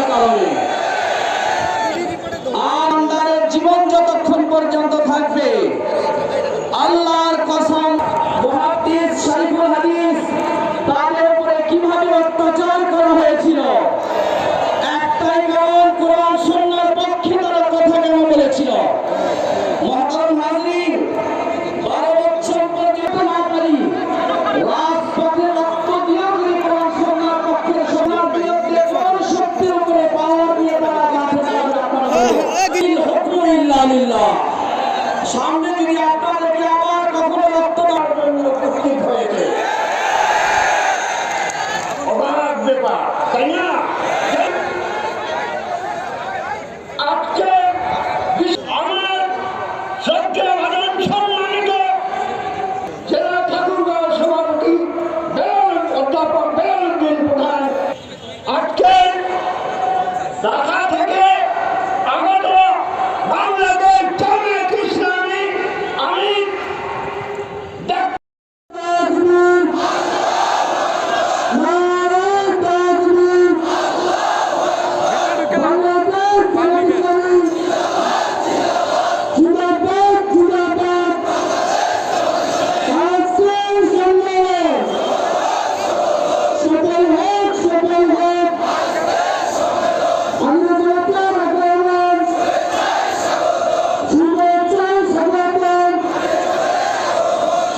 বলার কারণে। আমাদের জীবন যতক্ষণ পর্যন্ত থাকবে, আল্লাহর কসম মুহাদ্দিস শরীফুল হাদিস, তাদের উপরে কীভাবে অত্যাচার হুকুম ইল্লা লিল্লাহ। সামনে যদি আপনাদেরকে আবার কখনো রক্ত দেওয়ার জন্য উপস্থিত হয়েছে অবাক তাই না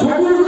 সকল